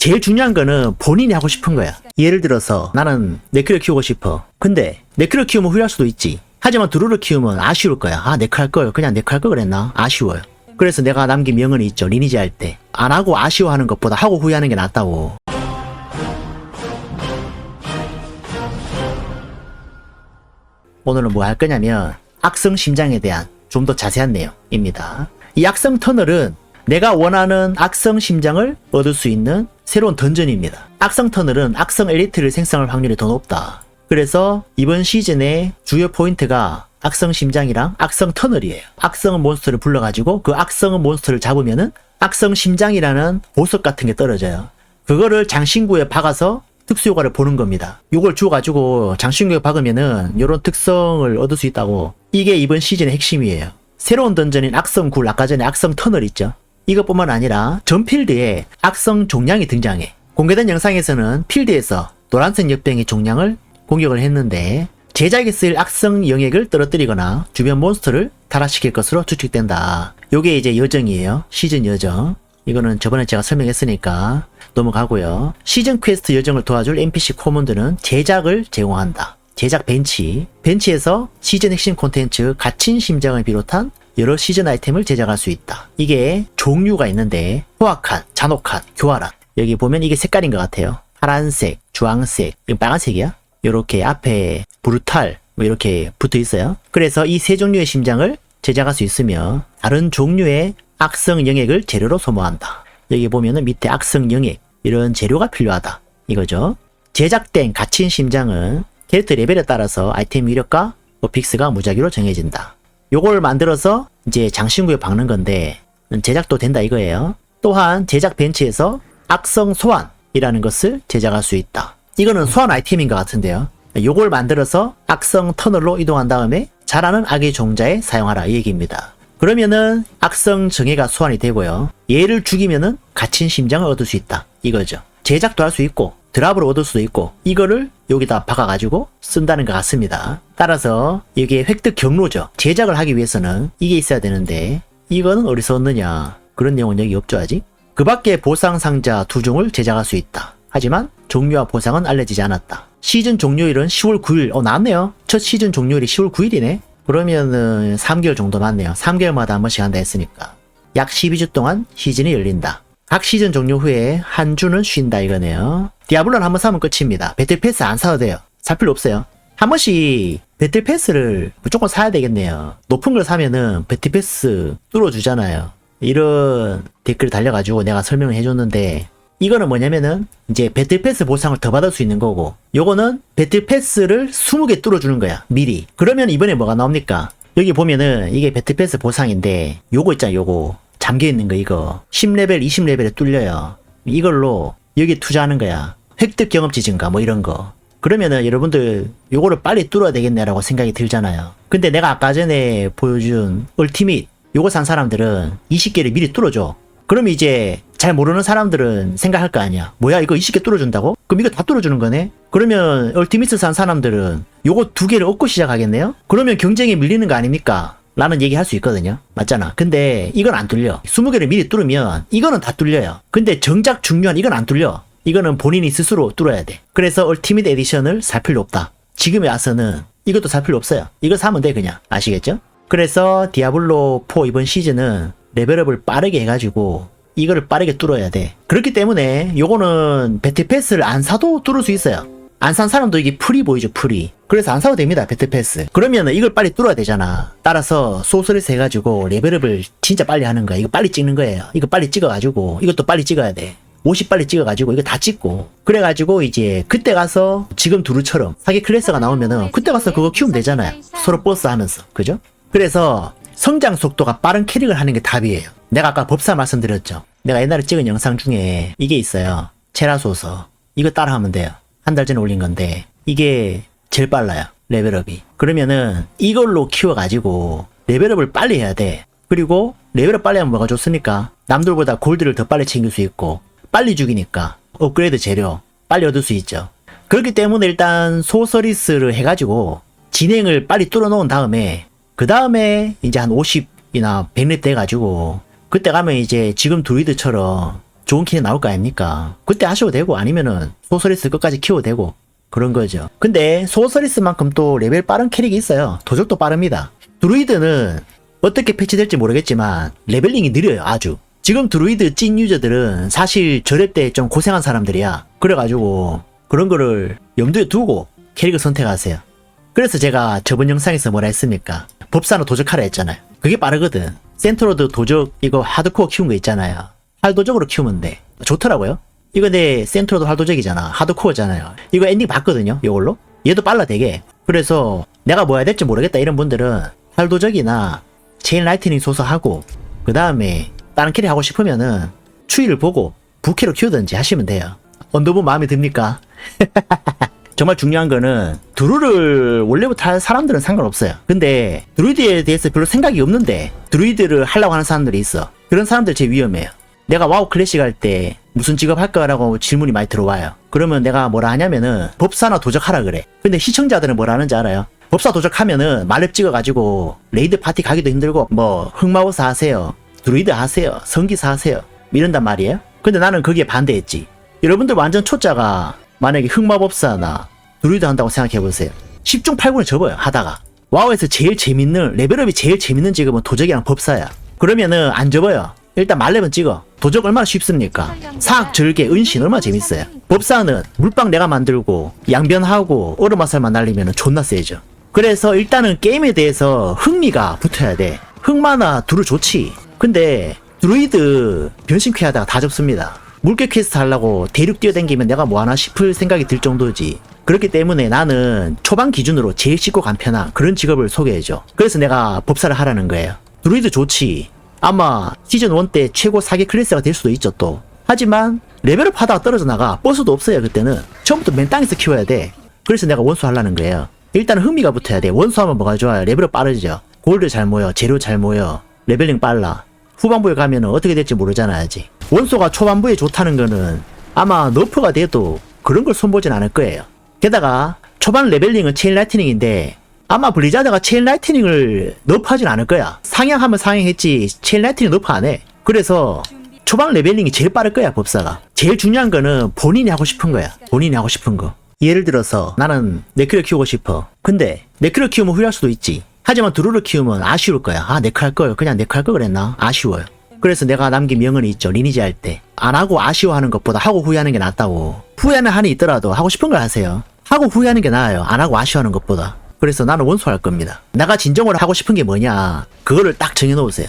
제일 중요한 거는 본인이 하고 싶은 거야. 예를 들어서 나는 네크를 키우고 싶어. 근데 네크를 키우면 후회할 수도 있지. 하지만 드루를 키우면 아쉬울 거야. 아, 네크 할 걸. 그냥 네크 할 걸 그랬나? 아쉬워요. 그래서 내가 남긴 명언이 있죠. 리니지 할 때. 안 하고 아쉬워하는 것보다 하고 후회하는 게 낫다고. 오늘은 뭐 할 거냐면 악성 심장에 대한 좀 더 자세한 내용입니다. 이 악성 터널은 내가 원하는 악성 심장을 얻을 수 있는 새로운 던전입니다. 악성 터널은 악성 엘리트를 생성할 확률이 더 높다. 그래서 이번 시즌의 주요 포인트가 악성 심장이랑 악성 터널이에요. 악성 몬스터를 불러가지고 그 악성 몬스터를 잡으면은 악성 심장이라는 보석 같은 게 떨어져요. 그거를 장신구에 박아서 특수 효과를 보는 겁니다. 요걸 주워가지고 장신구에 박으면은 요런 특성을 얻을 수 있다고. 이게 이번 시즌의 핵심이에요. 새로운 던전인 악성 굴, 아까 전에 악성 터널 있죠? 이것뿐만 아니라 전 필드에 악성 종량이 등장해. 공개된 영상에서는 필드에서 노란색 역병의 종량을 공격을 했는데 제작에 쓰일 악성 영역을 떨어뜨리거나 주변 몬스터를 타락시킬 것으로 추측된다. 요게 이제 여정이에요. 시즌 여정. 이거는 저번에 제가 설명했으니까 넘어가고요. 시즌 퀘스트 여정을 도와줄 NPC 코먼드는 제작을 제공한다. 제작 벤치. 벤치에서 시즌 핵심 콘텐츠 갇힌 심장을 비롯한 여러 시즌 아이템을 제작할 수 있다. 이게 종류가 있는데 호화칸, 잔혹칸, 교활한. 여기 보면 이게 색깔인 것 같아요. 파란색, 주황색, 이건 빨간색이야? 요렇게 앞에 브루탈 뭐 이렇게 붙어 있어요. 그래서 이 세 종류의 심장을 제작할 수 있으며 다른 종류의 악성 영액을 재료로 소모한다. 여기 보면은 밑에 악성 영액 이런 재료가 필요하다. 이거죠. 제작된 갇힌 심장은 캐릭터 레벨에 따라서 아이템 위력과 어픽스가 무작위로 정해진다. 요걸 만들어서 이제 장신구에 박는 건데 제작도 된다 이거예요. 또한 제작 벤치에서 악성 소환이라는 것을 제작할 수 있다. 이거는 소환 아이템인 것 같은데요. 요걸 만들어서 악성 터널로 이동한 다음에 자라는 악의 종자에 사용하라 이 얘기입니다. 그러면은 악성 정예가 소환이 되고요. 얘를 죽이면은 갇힌 심장을 얻을 수 있다. 이거죠. 제작도 할 수 있고 드랍으로 얻을 수도 있고 이거를 여기다 박아가지고 쓴다는 것 같습니다. 따라서 이게 획득 경로죠. 제작을 하기 위해서는 이게 있어야 되는데 이거는 어디서 얻느냐 그런 내용은 여기 없죠 아직. 그 밖에 보상 상자 두 종을 제작할 수 있다. 하지만 종류와 보상은 알려지지 않았다. 시즌 종료일은 10월 9일. 어, 나왔네요. 첫 시즌 종료일이 10월 9일이네. 그러면은 3개월 정도 맞네요. 3개월마다 한 번씩 한다 했으니까. 약 12주 동안 시즌이 열린다. 각 시즌 종료 후에 한 주는 쉰다 이거네요. 디아블로는 한번 사면 끝입니다. 배틀 패스 안 사도 돼요. 살 필요 없어요. 한 번씩 배틀 패스를 무조건 사야 되겠네요. 높은 걸 사면은 배틀 패스 뚫어주잖아요. 이런 댓글 달려가지고 내가 설명을 해줬는데 이거는 뭐냐면은 이제 배틀 패스 보상을 더 받을 수 있는 거고 요거는 배틀 패스를 20개 뚫어주는 거야 미리 그러면 이번에 뭐가 나옵니까 여기 보면은 이게 배틀 패스 보상인데 요거 있잖아 요거 잠겨있는 거 이거 10레벨 20레벨에 뚫려요 이걸로 여기 투자하는 거야 획득 경험치 증가 뭐 이런 거 그러면은 여러분들 요거를 빨리 뚫어야 되겠네라고 생각이 들잖아요 근데 내가 아까 전에 보여준 얼티밋 요거 산 사람들은 20개를 미리 뚫어줘 그럼 이제 잘 모르는 사람들은 생각할 거 아니야. 뭐야 이거 20개 뚫어준다고? 그럼 이거 다 뚫어주는 거네? 그러면 얼티미스 산 사람들은 요거 두 개를 얻고 시작하겠네요? 그러면 경쟁에 밀리는 거 아닙니까? 라는 얘기 할 수 있거든요. 맞잖아. 근데 이건 안 뚫려. 20개를 미리 뚫으면 이거는 다 뚫려요. 근데 정작 중요한 이건 안 뚫려. 이거는 본인이 스스로 뚫어야 돼. 그래서 얼티밋 에디션을 살 필요 없다. 지금에 와서는 이것도 살 필요 없어요. 이거 사면 돼 그냥. 아시겠죠? 그래서 디아블로 4 이번 시즌은 레벨업을 빠르게 해가지고 이거를 빠르게 뚫어야 돼. 그렇기 때문에 요거는 배틀 패스를 안 사도 뚫을 수 있어요. 안 산 사람도 이게 프리 보이죠, 프리. 그래서 안 사도 됩니다, 배틀 패스. 그러면은 이걸 빨리 뚫어야 되잖아. 따라서 소스레스 해가지고 레벨업을 진짜 빨리 하는 거야. 이거 빨리 찍는 거예요. 이거 빨리 찍어가지고 이것도 빨리 찍어야 돼. 50 빨리 찍어가지고 이거 다 찍고 그래가지고 이제 그때 가서 지금 두루처럼 사기 클래스가 나오면은 그때 가서 그거 키우면 되잖아요. 서로 버스 하면서 그죠? 그래서 성장 속도가 빠른 캐릭을 하는 게 답이에요. 내가 아까 법사 말씀드렸죠. 내가 옛날에 찍은 영상 중에 이게 있어요. 체라소서. 이거 따라하면 돼요. 한 달 전에 올린 건데 이게 제일 빨라요. 레벨업이. 그러면은 이걸로 키워가지고 레벨업을 빨리 해야 돼. 그리고 레벨업 빨리 하면 뭐가 좋습니까? 남들보다 골드를 더 빨리 챙길 수 있고 빨리 죽이니까 업그레이드 재료 빨리 얻을 수 있죠. 그렇기 때문에 일단 소서리스를 해가지고 진행을 빨리 뚫어놓은 다음에 그 다음에 이제 한 50이나 100렙 돼가지고 그때 가면 이제 지금 드루이드처럼 좋은 캐릭 나올 거 아닙니까? 그때 하셔도 되고 아니면은 소서리스 끝까지 키워도 되고 그런 거죠. 근데 소서리스만큼 또 레벨 빠른 캐릭이 있어요. 도적도 빠릅니다. 드루이드는 어떻게 패치될지 모르겠지만 레벨링이 느려요 아주. 지금 드루이드 찐 유저들은 사실 저랩 때좀 고생한 사람들이야. 그래가지고 그런 거를 염두에 두고 캐릭을 선택하세요. 그래서 제가 저번 영상에서 뭐라 했습니까? 법사는 도적하라 했잖아요. 그게 빠르거든. 센트로드 도적 이거 하드코어 키운 거 있잖아요. 활도적으로 키우면 돼. 좋더라고요. 이거 내 센트로드 활도적이잖아. 하드코어잖아요. 이거 엔딩 봤거든요. 이걸로. 얘도 빨라 되게. 그래서 내가 뭐 해야 될지 모르겠다 이런 분들은 활도적이나 체인 라이트닝 소서하고 그 다음에 다른 캐릭 하고 싶으면은 추위를 보고 부캐로 키우든지 하시면 돼요. 언더분 마음에 듭니까? 정말 중요한 거는 드루를 원래부터 할 사람들은 상관없어요. 근데 드루이드에 대해서 별로 생각이 없는데 드루이드를 하려고 하는 사람들이 있어. 그런 사람들 제일 위험해요. 내가 와우 클래식 할 때 무슨 직업 할 거라고 질문이 많이 들어와요. 그러면 내가 뭐라 하냐면은 법사나 도적하라 그래. 근데 시청자들은 뭐라 하는지 알아요? 법사 도적하면은 말렙 찍어가지고 레이드 파티 가기도 힘들고 뭐 흑마우사 하세요. 드루이드 하세요. 성기사 하세요. 이런단 말이에요. 근데 나는 거기에 반대했지. 여러분들 완전 초짜가 만약에 흑마법사나 드루이드 한다고 생각해보세요. 10중 8구를 접어요, 하다가. 와우에서 제일 재밌는, 레벨업이 제일 재밌는 직업은 도적이랑 법사야. 그러면은 안 접어요. 일단 말렙은 찍어. 도적 얼마나 쉽습니까? 사악, 절개, 은신 얼마나 재밌어요. 법사는 물방 내가 만들고, 양변하고, 얼음화살만 날리면 존나 세죠. 그래서 일단은 게임에 대해서 흥미가 붙어야 돼. 흑마나 두루 좋지. 근데 드루이드 변신캐 하다가 다 접습니다. 물개 퀘스트 하려고 대륙 뛰어댕기면 내가 뭐하나 싶을 생각이 들 정도지. 그렇기 때문에 나는 초반 기준으로 제일 쉽고 간편한 그런 직업을 소개해줘. 그래서 내가 법사를 하라는 거예요. 드루이드 좋지. 아마 시즌 1 때 최고 사기 클래스가 될 수도 있죠 또. 하지만 레벨업 하다가 떨어져 나가 버스도 없어요 그때는. 처음부터 맨 땅에서 키워야 돼. 그래서 내가 원수 하려는 거예요. 일단 흥미가 붙어야 돼. 원수하면 뭐가 좋아요? 레벨업 빠르죠. 골드 잘 모여, 재료 잘 모여, 레벨링 빨라. 후반부에 가면은 어떻게 될지 모르잖아 아직. 원소가 초반부에 좋다는 거는 아마 너프가 돼도 그런 걸 손보진 않을 거예요. 게다가 초반 레벨링은 체인 라이트닝인데 아마 블리자드가 체인 라이트닝을 너프하진 않을 거야. 상향하면 상향했지 체인 라이트닝 너프 안 해. 그래서 초반 레벨링이 제일 빠를 거야 법사가. 제일 중요한 거는 본인이 하고 싶은 거야. 본인이 하고 싶은 거. 예를 들어서 나는 네크를 키우고 싶어. 근데 네크를 키우면 후회할 수도 있지. 하지만 드루를 키우면 아쉬울 거야. 아, 네크 할 걸. 그냥 네크 할걸 그랬나? 아쉬워요. 그래서 내가 남긴 명언이 있죠. 리니지 할 때. 안 하고 아쉬워하는 것보다 하고 후회하는 게 낫다고. 후회하는 한이 있더라도 하고 싶은 걸 하세요. 하고 후회하는 게 나아요. 안 하고 아쉬워하는 것보다. 그래서 나는 원수할 겁니다. 내가 진정으로 하고 싶은 게 뭐냐. 그거를 딱 정해놓으세요.